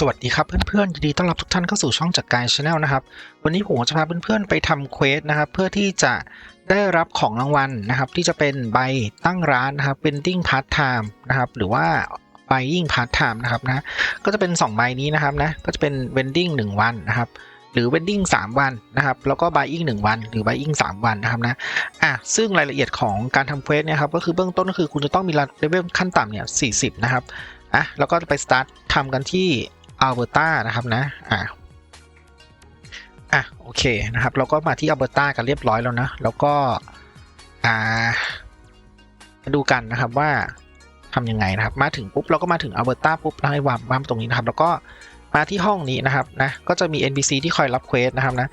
สวัสดีครับเพื่อนๆยินดีต้อนรับทุกท่านเข้าสู่ช่องจัดการชาแนลนะครับ วันนี้ผมจะพาเพื่อนๆไปทำเควสนะครับ เพื่อที่จะได้รับของรางวัลนะครับ ที่จะเป็นใบตั้งร้านนะครับ vending part time นะครับหรือว่า buying part time นะครับนะก็จะเป็น 2 ใบนี้นะครับนะก็จะเป็น vending 1วันนะครับหรือ vending 3วันนะครับแล้วก็ buying 1วัน หรือ buying 3วันนะครับนะอะซึ่งรายละเอียดของการทำเควสเนี่ยครับก็คือเบื้องต้นก็คือคุณจะต้องมีเลเวลขั้นต่ำเนี่ย40 นะครับอะแล้วก็ไปสตาร์ททำกันที่ อัลเบอร์ตานะครับนะอะอะโอเคนะครับ เราก็มาที่อัลเบอร์ตากันเรียบร้อยแล้วนะ แล้วก็อ่ามาดูกันนะครับว่าทำยังไงนะครับ มาถึงปุ๊บเราก็มาถึงอัลเบอร์ตาปุ๊บแล้วให้วางวางตรงนี้นะครับ แล้วก็มาที่ห้องนี้นะครับนะก็จะมี NPC ที่คอยรับเควสนะครับนะ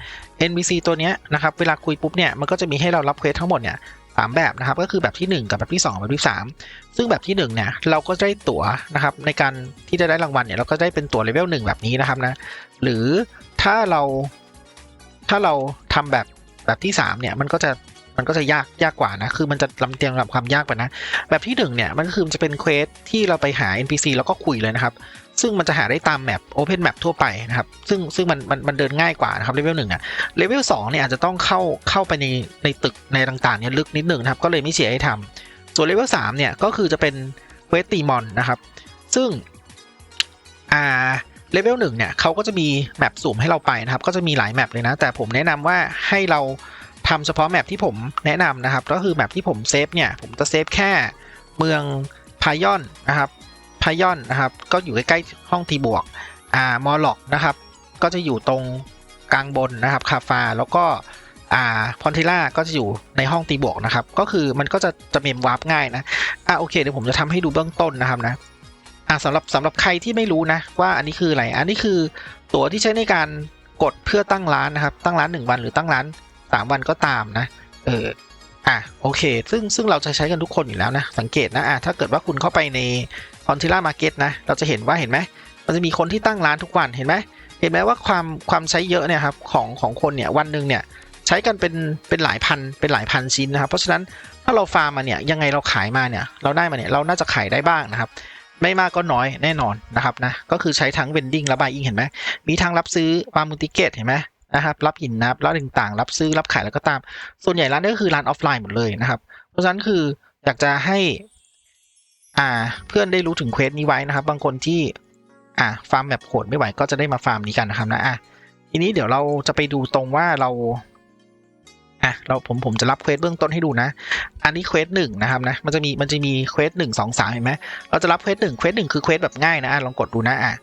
NPC ตัวเนี้ยนะครับ เวลาคุยปุ๊บเนี่ยมันก็จะมีให้เรารับเควสทั้งหมดเนี่ย สามแบบนะครับ ก็คือแบบที่ 1 กับแบบที่ 2 แบบที่ 3 ซึ่งแบบที่1เนี่ยเราก็ได้ตั๋วนะครับในการที่จะได้รางวัลเนี่ยเราก็ได้เป็นตั๋วเลเวล1แบบนี้นะครับนะหรือถ้าเราถ้าเราทำแบบแบบที่3เนี่ยมันก็จะ มันก็จะยากยากกว่านะ คือมันจะลำเตียงลำความยากไปนะ แบบที่1เนี่ย มันก็คือมันจะเป็นเควสที่เราไปหา NPC แล้วก็คุยเลยนะครับ ซึ่งมันจะหาได้ตามแมป Open Map ทั่วไปนะครับ ซึ่งซึ่งมันมันมันเดินง่ายกว่านะครับเลเวลหนึ่งอะเลเวลสองเนี่ยอาจจะต้องเข้าเข้าไปในในตึกในต่างๆเนี่ยลึกนิดหนึ่งนะครับ ก็เลยไม่เชียให้ทำส่วนเลเวลสามเนี่ยก็คือจะเป็นเควสตีมอนนะครับ ซึ่งอ่าเลเวลหนึ่งเนี่ยเขาก็จะมีแมปสุ่มให้เราไปนะครับ ก็จะมีหลายแมปเลยนะ แต่ผมแนะนำว่าให้เรา ทำเฉพาะแมปที่ผมแนะนำนะครับ ก็คือแมปที่ผมเซฟเนี่ย ผมจะเซฟแค่เมืองพายอนนะครับพายอนนะครับ ก็อยู่ใกล้ๆห้องทีบวกอ่ามอลล็อกนะครับ ก็จะอยู่ตรงกลางบนนะครับคาฟาแล้วก็อ่าพอนเทล่าก็จะอยู่ในห้องตีบวกนะครับ ก็คือมันก็จะจะเมมวาร์ปง่ายนะอ่าโอเคเดี๋ยวผมจะทำให้ดูเบื้องต้นนะครับนะอ่าสำหรับสำหรับใครที่ไม่รู้นะ ว่าอันนี้คืออะไร อันนี้คือตั๋วที่ใช้ในการกดเพื่อตั้งร้านนะครับ ตั้งร้าน 1 วันหรือตั้งร้าน 3 วันก็ตามนะ เอออะโอเค ซึ่งซึ่งเราจะใช้กันทุกคนอยู่แล้วนะ สังเกตนะอะถ้าเกิดว่าคุณเข้าไปในคอนทิล่ามาร์เก็ตนะ เราจะเห็นว่าเห็นไหมมันจะมีคนที่ตั้งร้านทุกวันเห็นไหมเห็นไหมว่าความความใช้เยอะเนี่ยครับของของคนเนี่ยวันหนึ่งเนี่ยใช้กันเป็นเป็นหลายพันเป็นหลายพันชิ้นนะครับ เพราะฉะนั้นถ้าเราฟาร์มมาเนี่ยยังไงเราขายมาเนี่ยเราได้มาเนี่ยเราน่าจะขายได้บ้างนะครับ ไม่มากก็น้อยแน่นอนนะครับนะก็คือใช้ทั้งเวนดิ้งและบายอิงเห็นไหมมีทั้งรับซื้อวางมูลติเกตเห็นไหม นะครับรับหินนับรับต่างๆ รับซื้อรับขายแล้วก็ตาม ส่วนใหญ่ร้านนี้ก็คือร้านออฟไลน์หมดเลยนะครับ เพราะฉะนั้นคืออยากจะให้อ่าเพื่อนได้รู้ถึงเควสนี้ไว้นะครับ บางคนที่อ่าฟาร์มแบบโหดไม่ไหวก็จะได้มาฟาร์มนี้กันนะครับนะอะทีนี้เดี๋ยวเราจะไปดูตรงว่าเราอะเราผมผมจะรับเควสเบื้องต้นให้ดูนะ อันนี้เควสหนึ่งนะครับนะมันจะมีมันจะมีเควสหนึ่งสองสามเห็นไหมเราจะรับเควสหนึ่งเควสหนึ่งคือเควสแบบง่ายนะอะลองกดดูนะอะ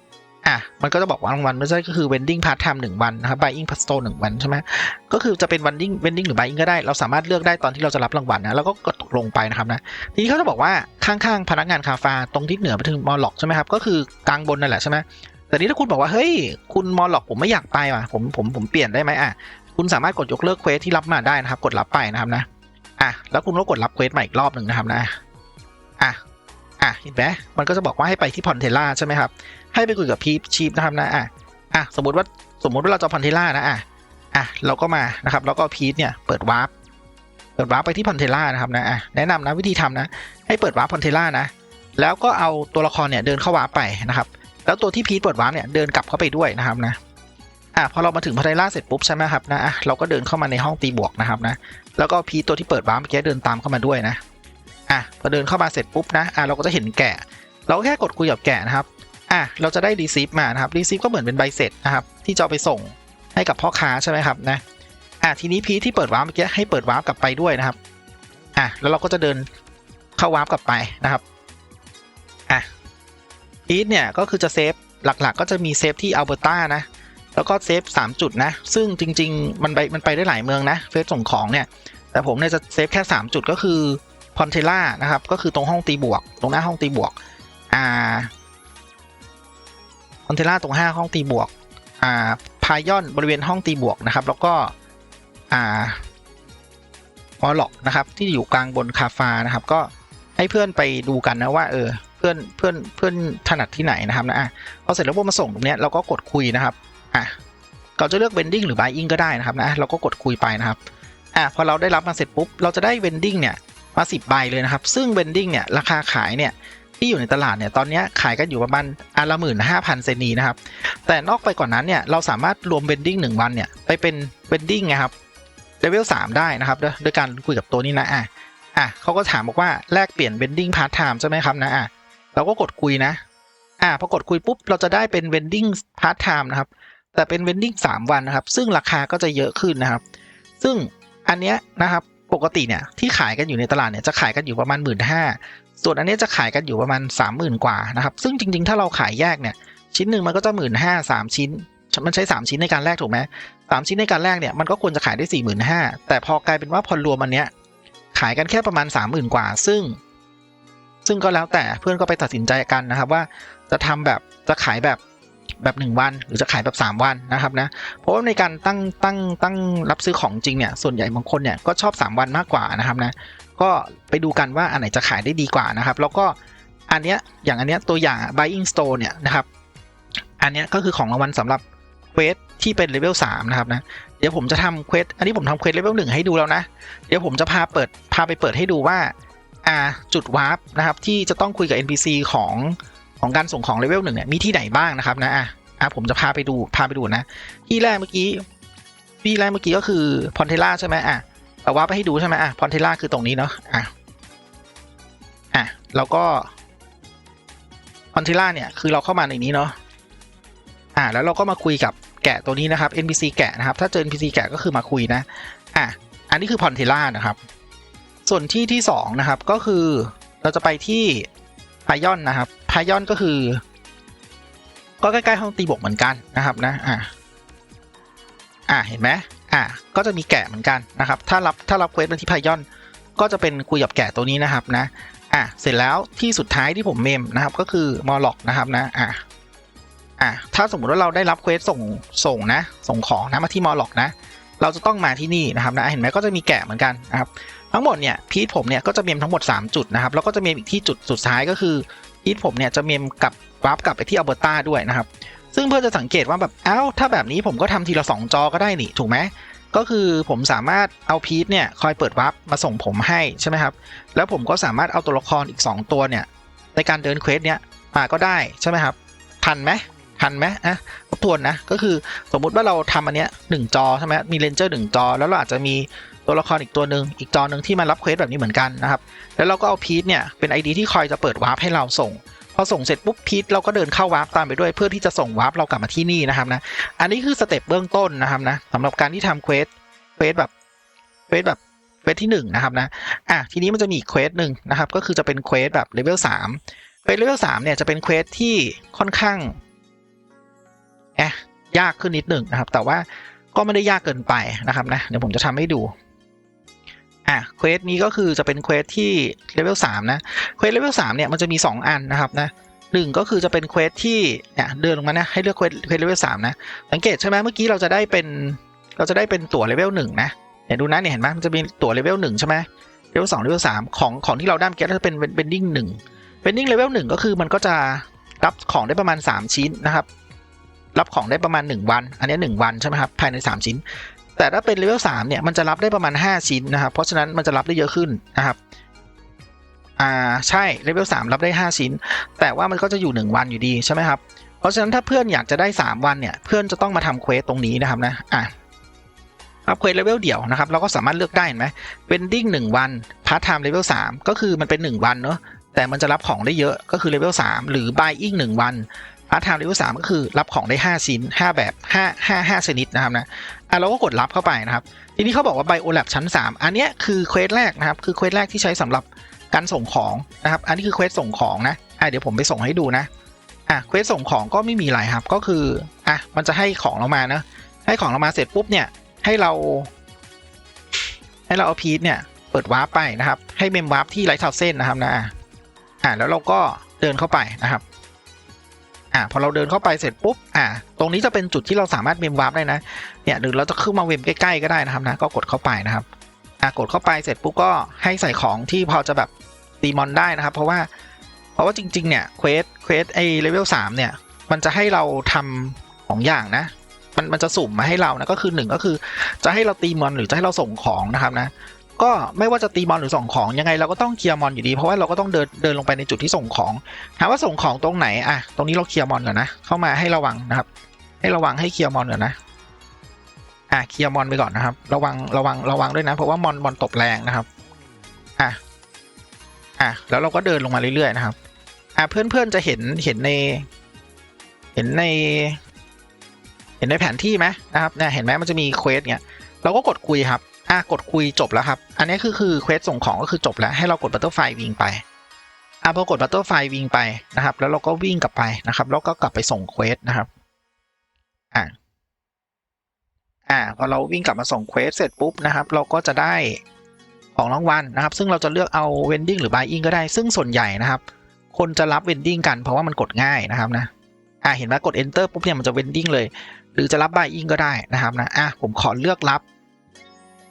อะมันก็จะบอกว่ารางวัลไม่ใช่ก็คือ vending part time หนึ่งวันนะครับ buying part store หนึ่งวันใช่ไหมก็คือจะเป็น vending vending หรือ buying ก็ได้ เราสามารถเลือกได้ตอนที่เราจะรับรางวัลนะแล้วก็กดตกลงไปนะครับนะทีนี้เขาจะบอกว่าข้างๆพนักงานคาฟาตรงทิศเหนือไปถึงมอลล็อกใช่ไหมครับก็คือกลางบนนั่นแหละใช่ไหมแต่นี้ถ้าคุณบอกว่าเฮ้ยคุณมอลล็อกผมไม่อยากไปว่ะผมผมผมเปลี่ยนได้ไหมอะคุณสามารถกดยกเลิกเควสที่รับมาได้นะครับ กดรับไปนะครับนะอะแล้วคุณก็กดรับเควสใหม่อีกรอบหนึ่งนะครับนะอะอะเห็นไหมมันก็จะบอกว่าให้ไปที่พอนเทล่าใช่ไหมครับ ให้ไปคุยกับพีชีพนะครับนะอะอะสมมติว่าสมมติว่าเราจะพอนเทล่านะอะอะเราก็มานะครับแล้วก็พีทเนี่ยเปิดวาร์ปเปิดวาร์ปไปที่พอนเทล่านะครับนะอะแนะนำนะวิธีทำนะ ให้เปิดวาร์ปพอนเทล่านะแล้วก็เอาตัวละครเนี่ยเดินเข้าวาร์ปไปนะครับ แล้วตัวที่พีทเปิดวาร์ปเนี่ยเดินกลับเข้าไปด้วยนะครับนะอะพอเรามาถึงพอนเทล่าเสร็จปุ๊บใช่ไหมครับนะอะเราก็เดินเข้ามาในห้องตีบวกนะครับนะแล้วก็พีทตัวที่เปิดวาร์ปเมื่อกี้เดินตามเข้ามาด้วยนะอะพอเดินเข้ามาเสร็จปุ๊บนะอะเราก็จะเห็นแกะ เราก็แค่กดคุยกับแกะนะครับ อะเราจะได้รีซีฟมานะครับรีซีฟก็เหมือนเป็นใบเสร็จนะครับที่จะเอาไปส่งให้กับพ่อค้าใช่ไหมครับนะอะทีนี้พีทที่เปิดวาร์ปเมื่อกี้ให้เปิดวาร์ปกลับไปด้วยนะครับอะแล้วเราก็จะเดินเข้าวาร์ปกลับไปนะครับอะพีทเนี่ยก็คือจะเซฟหลักๆ ก็จะมีเซฟที่อัลเบอร์ตานะแล้วก็เซฟ3จุดนะ ซึ่งจริง ๆ มันไปมันไปได้หลายเมืองนะเฟสส่งของเนี่ย แต่ผมเนี่ยจะเซฟแค่ 3 จุดก็คือพอนเทล่านะครับ ก็คือตรงห้องตีบวก ตรงหน้าห้องตีบวก อ่า พอนเทล่าตรงห้าห้องตีบวกอ่าพายอนบริเวณห้องตีบวกนะครับ แล้วก็อ่ามอลล็อกนะครับ ที่อยู่กลางบนคาฟานะครับ ก็ให้เพื่อนไปดูกันนะว่าเออเพื่อนเพื่อนเพื่อนถนัดที่ไหนนะครับนะอะพอเสร็จแล้วพวกมาส่งตรงเนี้ยเราก็กดคุยนะครับอะเราจะเลือก vending หรือ buying ก็ได้นะครับนะเราก็กดคุยไปนะครับอะพอเราได้รับมาเสร็จปุ๊บเราจะได้ vending เนี่ยมา10ใบเลยนะครับ ซึ่ง vending เนี่ยราคาขายเนี่ย ที่อยู่ในตลาดเนี่ยตอนนี้ขายกันอยู่ประมาณอันละหมื่นห้าพันเซนีนะครับ แต่นอกไปกว่านนั้นเนี่ยเราสามารถรวมเบนดิ้งหนึ่งวันเนี่ยไปเป็นเบนดิ้งไงครับเลเวลสามได้นะครับด้วยด้วยการคุยกับตัวนี้นะอะอะเขาก็ถามบอกว่าแลกเปลี่ยนเบนดิ้งพาร์ทไทม์ใช่ไหมครับนะอะเราก็กดคุยนะอะพอกดคุยปุ๊บเราจะได้เป็นเบนดิ้งพาร์ทไทม์นะครับแต่เป็นเวนดิ้งสามวันนะครับ ซึ่งราคาก็จะเยอะขึ้นนะครับ ซึ่งอันเนี้ยนะครับปกติเนี่ยที่ขายกันอยู่ในตลาดเนี่ยจะขายกันอยู่ประมาณหมื่นห้า ส่วนอันนี้จะขายกันอยู่ประมาณสามหมื่นกว่านะครับ ซึ่งจริงๆ ถ้าเราขายแยกเนี่ย ชิ้นหนึ่งมันก็จะหมื่นห้าสามชิ้น มันใช้สามชิ้นในการแลกถูกไหมสามชิ้นในการแลกเนี่ยมันก็ควรจะขายได้สี่หมื่นห้าแต่พอกลายเป็นว่าพอรวมอันเนี้ยขายกันแค่ประมาณสามหมื่นกว่า ซึ่ง ซึ่งก็แล้วแต่เพื่อนก็ไปตัดสินใจกันนะครับว่าจะทำแบบจะขายแบบแบบหนึ่งวันหรือจะขายแบบสามวันนะครับนะ เพราะว่าในการตั้งตั้งตั้งรับซื้อของจริงเนี่ยส่วนใหญ่บางคนเนี่ยก็ชอบ 3 วันมากกว่านะครับนะ ก็ไปดูกันว่าอันไหนจะขายได้ดีกว่านะครับ แล้วก็อันเนี้ยอย่างอันเนี้ยตัวอย่าง buying store เนี่ยนะครับ อันเนี้ยก็คือของรางวัลสำหรับเควสที่เป็นเลเวล3นะครับนะเดี๋ยวผมจะทำเควสอันนี้ผมทำเควสเลเวลหนึ่งให้ดูแล้วนะ เดี๋ยวผมจะพาเปิดพาไปเปิดให้ดูว่าอ่าจุดวาร์ปนะครับที่จะต้องคุยกับ NPC ของของการส่งของเลเวลหนึ่งเนี่ยมีที่ไหนบ้างนะครับนะอะอะผมจะพาไปดูพาไปดูนะ ที่แรกเมื่อกี้ที่แรกเมื่อกี้ก็คือพอนเทล่าใช่ไหมอะ เราว่าไปให้ดูใช่ไหมอะพอนเทล่าคือตรงนี้เนาะอะอะแล้วก็พอนเทล่าเนี่ยคือเราเข้ามาในนี้เนาะอะแล้วเราก็มาคุยกับแกะตัวนี้นะครับ NPC แกะนะครับ ถ้าเจอ NPC แกะก็คือมาคุยนะอะอันนี้คือพอนเทล่านะครับ ส่วนที่ที่สองนะครับก็คือเราจะไปที่พายอนนะครับพายอนก็คือ ก็ใกล้ๆห้องตีบวกเหมือนกันนะครับนะอ่าอ่าเห็นไหม อ่าก็จะมีแกะเหมือนกันนะครับ ถ้ารับถ้ารับเควสเป็นที่พายอนก็จะเป็นคุยกับแกะตัวนี้นะครับนะอ่าเสร็จแล้วที่สุดท้ายที่ผมเมมนะครับก็คือมอลล็อกนะครับนะอ่าอ่าถ้าสมมุติว่าเราได้รับเควสส่งส่งนะ ส่งของนะมาที่มอลล็อกนะ เราจะต้องมาที่นี่นะครับนะเห็นไหมก็จะมีแกะเหมือนกันนะครับทั้งหมดเนี่ยพีทผมเนี่ยก็จะเมมทั้งหมด 3 จุดนะครับแล้วก็จะเมมอีกที่จุดสุดท้ายก็คือพีทผมเนี่ยจะเมมกับวาร์ปกลับไปที่อัลเบอร์ตาด้วยนะครับ ซึ่งเพื่อจะสังเกตว่าแบบเอ้าถ้าแบบนี้ผมก็ทำทีละ 2 จอก็ได้นี่ถูกไหมก็คือผมสามารถเอาพีทเนี่ยคอยเปิดวาร์ปมาส่งผมให้ใช่ไหมครับแล้วผมก็สามารถเอาตัวละครอีก 2 ตัวเนี่ยในการเดินเควสเนี่ยมาก็ได้ใช่ไหมครับทันไหมทันไหมอะทบทวนนะก็คือสมมุติว่าเราทำอันเนี้ยหนึ่งจอใช่ไหมมีเลนเจอร์หนึ่งจอ แล้วเราอาจจะมีตัวละครอีกตัวหนึ่งอีกจอหนึ่งที่มารับเควสแบบนี้เหมือนกันนะครับแล้วเราก็เอาพีทเนี่ยเป็น ID ที่คอยจะเปิดวาร์ปให้เราส่ง พอส่งเสร็จปุ๊บพีทเราก็เดินเข้าวาร์ปตามไปด้วย เพื่อที่จะส่งวาร์ปเรากลับมาที่นี่นะครับนะอันนี้คือสเต็ปเบื้องต้นนะครับนะสำหรับการที่ทำเควสเควสแบบเควสแบบเควสที่หนึ่งนะครับนะอะทีนี้มันจะมีอีเควสหนึ่งนะครับก็คือจะเป็นเควสแบบเลเวลสามเควสเลเวลสามเนี่ยจะเป็นเควสที่ค่อนข้างแอะยากขึ้นนิดหนึ่งนะครับ แต่ว่าก็ไม่ได้ยากเกินไปนะครับนะเดี๋ยวผมจะทำให้ดู อะเควสนี้ก็คือจะเป็นเควสที่เลเวลสามนะเควสเลเวลสามเนี่ยมันจะมี 2 อันนะครับนะหนึ่งก็คือจะเป็นเควสที่เนี่ยเดินลงมานะให้เลือกเควสเควสเลเวลสามนะสังเกตใช่ไหมเมื่อกี้เราจะได้เป็นเราจะได้เป็นตั๋วเลเวลหนึ่งนะเนี่ยดูนะเนี่ยเห็นไหมมันจะมีตั๋วเลเวลหนึ่งใช่ไหมเลเวลสองเลเวลสามของของที่เราได้เมื่อกี้จะเป็นเบนดิ้งหนึ่งเบนดิ้งเลเวลหนึ่งก็คือมันก็จะรับของได้ประมาณ 3 ชิ้นนะครับ รับของได้ประมาณ 1 วัน อันนี้ 1 วันใช่ไหมครับภายใน 3 ชิ้น แต่ถ้าเป็นเลเวล3เนี่ยมันจะรับได้ประมาณ 5 ชิ้นนะครับเพราะฉะนั้นมันจะรับได้เยอะขึ้นนะครับอ่าใช่เลเวล3รับได้ 5 ชิ้น แต่ว่ามันก็จะอยู่ 1 วันอยู่ดีใช่ไหมครับเพราะฉะนั้นถ้าเพื่อนอยากจะได้ 3 วันเนี่ยเพื่อนจะต้องมาทำเควสตรงนี้นะครับนะอะรับเควสเลเวลเดี่ยวนะครับเราก็สามารถเลือกได้เห็นไหมเวนดิ้งหนึ่งวันพาร์ทไทม์เลเวลสามก็คือมันเป็น 1 วันเนาะแต่มันจะรับของได้เยอะก็คือเลเวลสามหรือ buying หนึ่งวันพาร์ทไทม์เลเวลสามก็คือรับของได้ 5 ชิ้น 5 แบบ5 5 5ชนิดนะครับนะ อะเราก็กดรับเข้าไปนะครับ ทีนี้เขาบอกว่าไบโอแลบชั้น 3 อันนี้คือเควสแรกนะครับ คือเควสแรกที่ใช้สำหรับการส่งของนะครับ อันนี้คือเควสส่งของนะอะเดี๋ยวผมไปส่งให้ดูนะอะเควสส่งของก็ไม่มีอะไรครับ ก็คืออะมันจะให้ของเรามานะให้ของเรามาเสร็จปุ๊บเนี่ยให้เรา ให้เราเอาพีทเนี่ยเปิดวาร์ปไปนะครับ ให้เมมวาร์ปที่ไลท์เทาเส้นนะครับนะอะแล้วเราก็เดินเข้าไปนะครับ อ่าพอเราเดินเข้าไปเสร็จปุ๊บอ่าตรงนี้จะเป็นจุดที่เราสามารถเมมวาร์ปได้นะเนี่ยหรือเราจะขึ้นมาเวมใกล้ๆก็ได้นะครับนะก็กดเข้าไปนะครับอ่ากดเข้าไปเสร็จปุ๊บก็ให้ใส่ของที่พอจะแบบตีมอนได้นะครับ เพราะว่าเพราะว่าจริงๆเนี่ยเควสเควสไอเลเวลสามเนี่ยมันจะให้เราทำของอย่างนะมันมันจะสุ่มมาให้เรานะก็คือหนึ่งก็คือ จะให้เราตีมอนหรือจะให้เราส่งของนะครับนะ ก็ไม่ว่าจะตีมอนหรือส่งของยังไงเราก็ต้องเคลียร์มอนอยู่ดีเพราะว่าเราก็ต้องเดินเดินลงไปในจุดที่ส่งของถามว่าส่งของตรงไหนอะตรงนี้เราเคลียร์มอนก่อนนะเข้ามาให้ระวังนะครับ ให้ระวังให้เคลียร์มอนก่อนนะอะเคลียร์มอนไปก่อนนะครับ ระวังระวังระวังด้วยนะเพราะว่ามอนมอนตบแรงนะครับอะอะแล้วเราก็เดินลงมาเรื่อยๆนะครับอะเพื่อนๆจะเห็นเห็นใน เห็นใน เห็นในแผนที่ไหมนะครับเนี่ยเห็นไหมมันจะมีเควสเนี่ยเราก็กดคุยครับ อะกดคุยจบแล้วครับ อันนี้คือคือเควสส่งของก็คือจบแล้วให้เรากดบัตเตอร์ไฟวิ่งไปอะพอกดบัตเตอร์ไฟวิ่งไปนะครับ แล้วเราก็วิ่งกลับไปนะครับ แล้วก็กลับไปส่งเควสนะครับอะอ่าพอเราวิ่งกลับมาส่งเควสเสร็จปุ๊บนะครับ เราก็จะได้ของรางวัลนะครับ ซึ่งเราจะเลือกเอาเวนดิ้งหรือบายอิงก็ได้ ซึ่งส่วนใหญ่นะครับ คนจะรับเวนดิ้งกันเพราะว่ามันกดง่ายนะครับนะอ่าเห็นไหมกด enter ปุ๊บเนี่ยมันจะเวนดิ้งเลย หรือจะรับบายอิงก็ได้นะครับนะอะผมขอเลือกรับ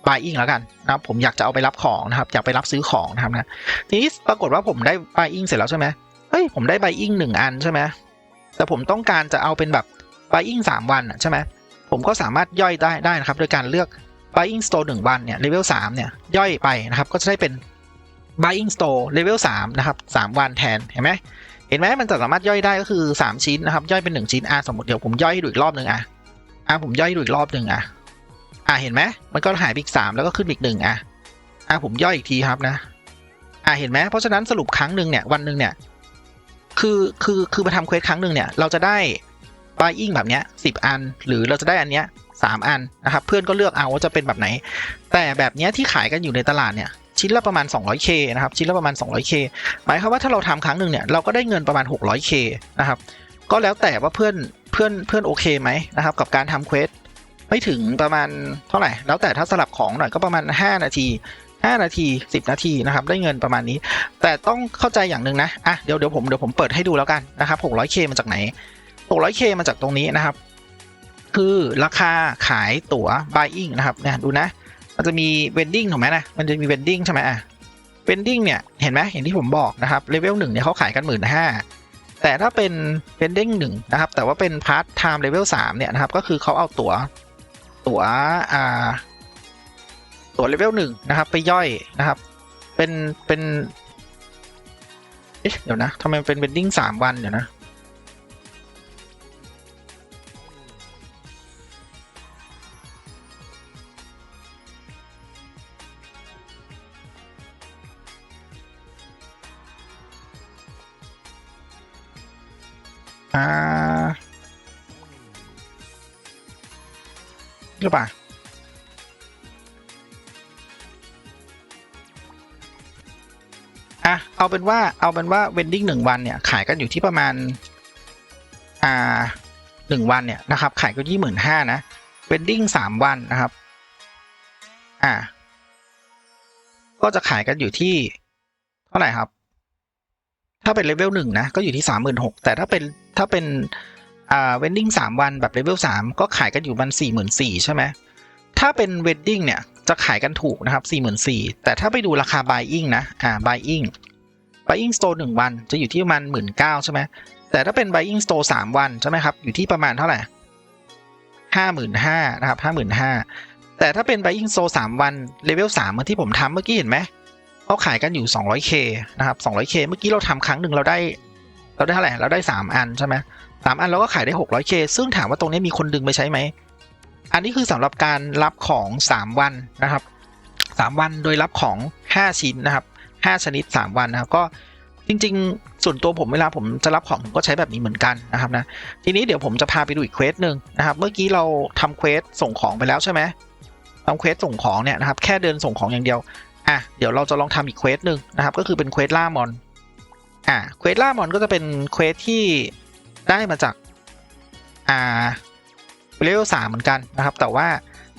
บายอิงแล้วกันนะครับผมอยากจะเอาไปรับของนะครับอยากไปรับซื้อของนะครับนะทีนี้ปรากฏว่าผมได้บายอิงเสร็จแล้วใช่ไหมเฮ้ยผมได้บายอิงหนึ่งอันใช่ไหมแต่ผมต้องการจะเอาเป็นแบบบายอิงสามวันอะใช่ไหมผมก็สามารถย่อยได้ได้นะครับโดยการเลือก buying store 1 วันเนี่ย level 3เนี่ยย่อยไปนะครับก็จะได้เป็น buying store level 3นะครับ3วันแทนเห็นไหมเห็นไหมมันจะสามารถย่อยได้ก็คือ 3 ชิ้นนะครับย่อยเป็น 1 ชิ้นอะสมมติเดี๋ยวผมย่อยให้ดูอีกรอบหนึ่งอะอะผมย่อยให้ดูอีกรอบหนึ่งอะ อะเห็นไหมมันก็หายไปอีก3แล้วก็ขึ้นอีกหนึ่งอะอะผมย่อยอีกทีครับนะ อะเห็นไหมเพราะฉะนั้นสรุปครั้งหนึ่งเนี่ยวันหนึ่งเนี่ยคือคือคือมาทำเควสครั้งหนึ่งเนี่ยเราจะได้ buying แบบเนี้ยสิบอัน หรือเราจะได้อันเนี้ยสามอันนะครับเพื่อนก็เลือกเอาว่าจะเป็นแบบไหน แต่แบบเนี้ยที่ขายกันอยู่ในตลาดเนี่ยชิ้นละประมาณ 200k นะครับชิ้นละประมาณ 200k หมายความว่าถ้าเราทำครั้งหนึ่งเนี่ยเราก็ได้เงินประมาณ 600k นะครับก็แล้วแต่ว่าเพื่อนเพื่อนเพื่อนโอเคไหมนะครับกับการทำเควส ไม่ถึงประมาณเท่าไหร่ แล้วแต่ถ้าสลับของหน่อยก็ประมาณ 5 นาที 5 นาที 10 นาทีนะครับ ได้เงินประมาณนี้ แต่ต้องเข้าใจอย่างหนึ่งนะอะเดี๋ยวเดี๋ยวผมเดี๋ยวผมเปิดให้ดูแล้วกันนะครับ 600k มาจากไหน 600k มาจากตรงนี้นะครับ คือราคาขายตั๋ว buying นะครับเนี่ยดูนะ มันจะมี vending ถูกไหมนะมันจะมี vending ใช่ไหมอะ vending เนี่ยเห็นไหมเห็นที่ผมบอกนะครับ level 1เนี่ยเขาขายกันหมื่นห้าแต่ถ้าเป็น vending 1นะครับ แต่ว่าเป็น part time level 3เนี่ยนะครับ ก็คือเขาเอาตั๋ว ตั๋วอ่า ตั๋ว level 1นะครับ ไปย่อยนะครับ เป็นเป็นเอ๊ะเดี๋ยวนะทำไมมันเป็น vending 3วันเดี๋ยวนะอ่า หรือเปล่าอะเอาเป็นว่าเอาเป็นว่าเวนดิ้งหนึ่งวันเนี่ยขายกันอยู่ที่ประมาณอ่าหนึ่งวันเนี่ยนะครับขายก็ยี่หมื่นห้านะเวนดิ้งสามวันนะครับอ่าก็จะขายกันอยู่ที่เท่าไหร่ครับ ถ้าเป็นเลเวลหนึ่งนะก็อยู่ที่สามหมื่นหกแต่ถ้าเป็นถ้าเป็น อ่าเวนดิ้งสามวันแบบเลเวลสามก็ขายกันอยู่มันสี่หมื่นสี่ใช่ไหมถ้าเป็นเวนดิ้งเนี่ยจะขายกันถูกนะครับสี่หมื่นสี่แต่ถ้าไปดูราคา buying นะอ่า buying buying store หนึ่งวันจะอยู่ที่ประมาณหมื่นเก้าใช่ไหมแต่ถ้าเป็น buying store สามวันใช่ไหมครับอยู่ที่ประมาณเท่าไหร่ห้าหมื่นห้านะครับห้าหมื่นห้าแต่ถ้าเป็น buying store สามวันเลเวลสามเมือที่ผมทำเมื่อกี้เห็นไหมเขาขายกันอยู่ 200k นะครับ 200k เมื่อกี้เราทำครั้งหนึ่งเราได้ เราได้เท่าไหร่เราได้ 3 อันใช่ไหม สามอันเราก็ขายได้ 600k ซึ่งถามว่าตรงนี้มีคนดึงไปใช้ไหม อันนี้คือสำหรับการรับของ 3 วันนะครับ 3 วันโดยรับของ 5 ชิ้นนะครับ 5 ชนิด 3 วันนะครับ ก็จริงๆ ส่วนตัวผมเวลาผมจะรับของผมก็ใช้แบบนี้เหมือนกันนะครับนะ ทีนี้เดี๋ยวผมจะพาไปดูอีกเควสหนึ่งนะครับ เมื่อกี้เราทำเควสส่งของไปแล้วใช่ไหมทำเควสส่งของเนี่ยนะครับ แค่เดินส่งของอย่างเดียว อะ เดี๋ยวเราจะลองทำอีกเควสหนึ่งนะครับ ก็คือเป็นเควสล่ามอน อะ เควสล่ามอนก็จะเป็นเควสที่ ได้มาจากอ่าเลเวลสามเหมือนกันนะครับ แต่ว่า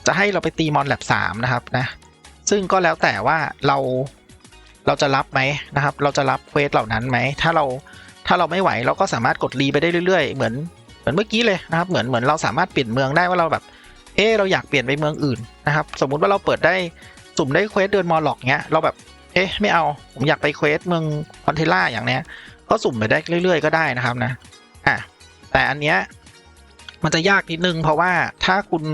จะให้เราไปตีมอนแลบสามนะครับนะซึ่งก็แล้วแต่ว่าเราเราจะรับไหมนะครับ เราจะรับเควสเหล่านั้นไหมถ้าเราถ้าเราไม่ไหวเราก็สามารถกดรีไปได้เรื่อยๆ เหมือนเหมือนเมื่อกี้เลยนะครับ เหมือนเหมือนเราสามารถเปลี่ยนเมืองได้ว่าเราแบบ เออเราอยากเปลี่ยนไปเมืองอื่นนะครับ สมมุติว่าเราเปิดได้สุ่มได้เควสเดินมอลล็อกเงี้ยเราแบบเอ๊ะไม่เอาผมอยากไปเควสเมืองคอนเทล่าอย่างเนี้ยก็สุ่มไปได้เรื่อยๆ ก็ได้นะครับนะ อะแต่อันเนี้ยมันจะยากนิดนึงเพราะว่าถ้าคุณ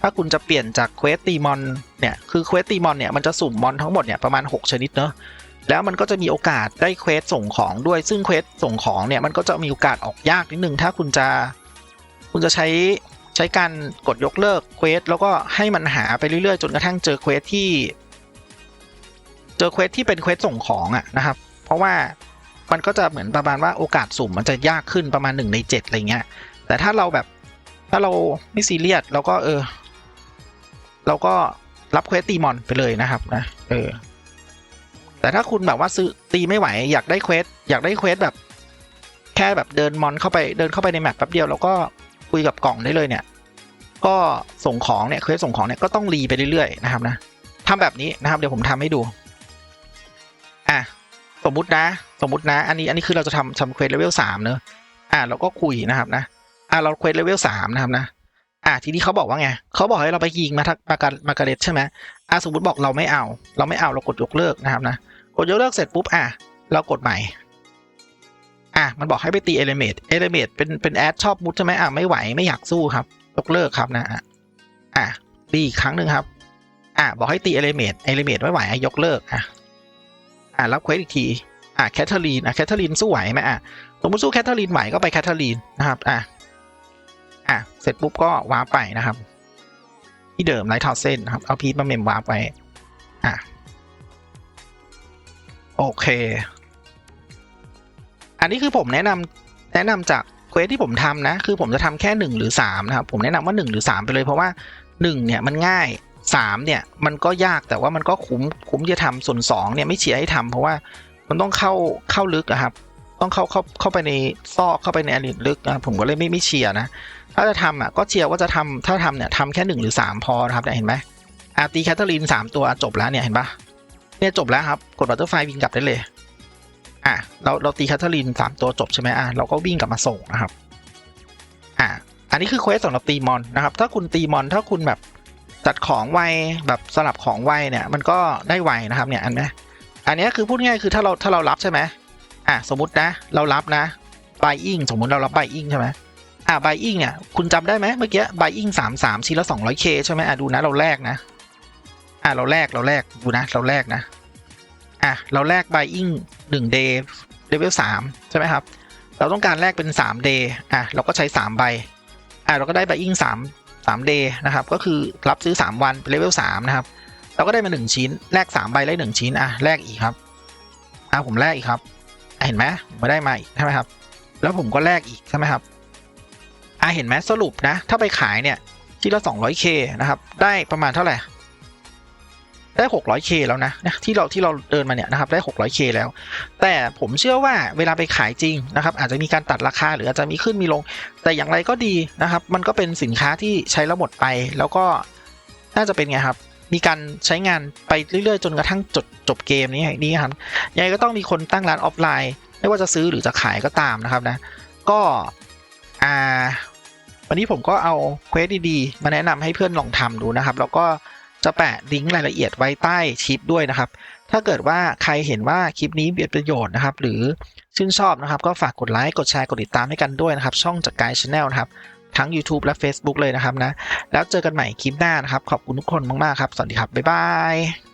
ถ้าคุณจะเปลี่ยนจากเควสตีมอนเนี่ยคือเควสตีมอนเนี่ยมันจะสุ่มมอนทั้งหมดเนี่ยประมาณ 6 ชนิดเนอะแล้วมันก็จะมีโอกาสได้เควสส่งของด้วยซึ่งเควสส่งของเนี่ยมันก็จะมีโอกาสออกยากนิดนึงถ้าคุณจะคุณจะใช้ใช้การกดยกเลิกเควสแล้วก็ให้มันหาไปเรื่อยๆ จนกระทั่งเจอเควสที่ เจอเควสที่เป็นเควสส่งของอะนะครับ เพราะว่า มันก็จะเหมือนประมาณว่าโอกาสสุ่มมันจะยากขึ้นประมาณหนึ่งในเจ็ดอะไรเงี้ย แต่ถ้าเราแบบถ้าเราไม่ซีเรียสเราก็เออ เราก็รับเควสตีมอนไปเลยนะครับนะเออแต่ถ้าคุณแบบว่าซื้อตีไม่ไหว อยากได้เควสอยากได้เควสแบบ แค่แบบเดินมอนเข้าไปเดินเข้าไปในแมปแป๊บเดียวแล้วก็คุยกับกล่องได้เลยเนี่ย ก็ส่งของเนี่ยเควสส่งของเนี่ยก็ต้องรีไปเรื่อยๆนะครับนะทำแบบนี้นะครับ เดี๋ยวผมทำให้ดูอะ สมมุตินะ สมมตินะ อันนี้อันนี้คือเราจะทำทำเควสเลเวลสามเนอะอะเราก็คุยนะครับนะ อะเราเควสเลเวลสามนะครับนะอะทีนี้เขาบอกว่าไงเขาบอกให้เราไปยิงมาทักมาการมาการเร็ตใช่ไหมอะสมมติบอกเราไม่เอา เราไม่เอาเรากดยกเลิกนะครับนะกดยกเลิกเสร็จปุ๊บอะเรากดใหม่อะมันบอกให้ไปตีเอลิเมตเอลิเมตเป็นเป็นแอดชอบมุดใช่ไหมอะไม่ไหวไม่อยากสู้ครับยกเลิกครับนะอะอะตีอีกครั้งหนึ่งครับอะบอกให้ตีเอลิเมตเอลิเมตไม่ไหวอะยกเลิกอะ อะรับเควสอีกทีอะแคทเธอรีนอะแคทเธอรีนสู้ไหวไหมอะสมมติสู้แคทเธอรีนไหวก็ไปแคทเธอรีนนะครับอะอะเสร็จปุ๊บก็วาร์ปไปนะครับ ที่เดิมไลท์ทาวเส้นนะครับเอาพีทมาเมมวาร์ปไว้อะโอเค อันนี้คือผมแนะนำแนะนำจากเควสที่ผมทำนะ คือผมจะทำแค่หนึ่งหรือสามนะครับ ผมแนะนำว่าหนึ่งหรือสามไปเลยเพราะว่าหนึ่งเนี่ยมันง่าย สามเนี่ยมันก็ยากแต่ว่ามันก็คุ้มคุ้มที่จะทำส่วนสองเนี่ยไม่เชียร์ให้ทำเพราะว่ามันต้องเข้าเข้าลึกอะครับ ต้องเข้าเข้าเข้าไปในซอกเข้าไปในอลิลึกนะผมก็เลยไม่ไม่เชียร์นะ ถ้าจะทำอะก็เชียร์ว่าจะทำถ้าทำเนี่ยทำแค่หนึ่งหรือสามพอนะครับเนี่ยเห็นไหมอาตีแคทเธอรีนสามตัวจบแล้วเนี่ยเห็นปะเนี่ยจบแล้วครับ กดบัตเตอร์ไฟวิ่งกลับได้เลยอะเราเราตีแคทเธอรีนสามตัวจบใช่ไหมอะเราก็วิ่งกลับมาส่งนะครับอะอันนี้คือเควสสำหรับตีมอนนะครับถ้าคุณตีมอนถ้าคุณแบบ จัดของไวแบบสลับของไวเนี่ยมันก็ได้ไวนะครับเนี่ยอันนี้อันนี้คือพูดง่ายคือถ้าเราถ้าเรารับใช่ไหมอะสมมตินะเรารับนะบายอิงสมมติเรารับบายอิงใช่ไหมอ่า buying เนี่ยคุณจำได้ไหมเมื่อกี้ buying สามสามชิ้นละสองร้อยเคใช่ไหมอะดูนะเราแลกนะอ่าเราแลกเราแลกดูนะเราแลกนะอะเราแลก buying หนึ่ง day level สามใช่ไหมครับเราต้องการแลกเป็นสาม day อะเราก็ใช้สามใบอะเราก็ได้ buying สาม สาม day นะครับ ก็คือรับซื้อสามวันเป็น level สามนะครับ เราก็ได้มาหนึ่งชิ้น แลกสามใบได้หนึ่งชิ้น อะ แลกอีกครับ อะผมแลกอีกครับ เห็นไหมผมไม่ได้มาอีกใช่ไหมครับ แล้วผมก็แลกอีกใช่ไหมครับ อะเห็นไหมสรุปนะ ถ้าไปขายเนี่ย ที่ละ 200k นะครับ ได้ประมาณเท่าไหร่ ได้ 600k แล้วนะนะที่เราที่เราเดินมาเนี่ยนะครับได้ 600k แล้ว แต่ผมเชื่อว่าเวลาไปขายจริงนะครับอาจจะมีการตัดราคาหรืออาจจะมีขึ้นมีลง แต่อย่างไรก็ดีนะครับ มันก็เป็นสินค้าที่ใช้แล้วหมดไป แล้วก็น่าจะเป็นไงครับมีการใช้งานไปเรื่อยๆ จนกระทั่งจบจบเกมนี้นี่ครับยังไงก็ต้องมีคนตั้งร้านออฟไลน์ ไม่ว่าจะซื้อหรือจะขายก็ตามนะครับนะก็อ่าวันนี้ผมก็เอาเควสดีๆ มาแนะนำให้เพื่อนลองทำดูนะครับ แล้วก็ จะแปะลิงก์รายละเอียดไว้ใต้คลิปด้วยนะครับ ถ้าเกิดว่าใครเห็นว่าคลิปนี้มีประโยชน์นะครับ หรือชื่นชอบนะครับ ก็ฝากกดไลค์กดแชร์กดติดตามให้กันด้วยนะครับ ช่องจากกายชาแนลนะครับ ทั้ง YouTube และ Facebook เลยนะครับนะแล้วเจอกันใหม่คลิปหน้านะครับ ขอบคุณทุกคนมากๆครับ สวัสดีครับบ๊ายบาย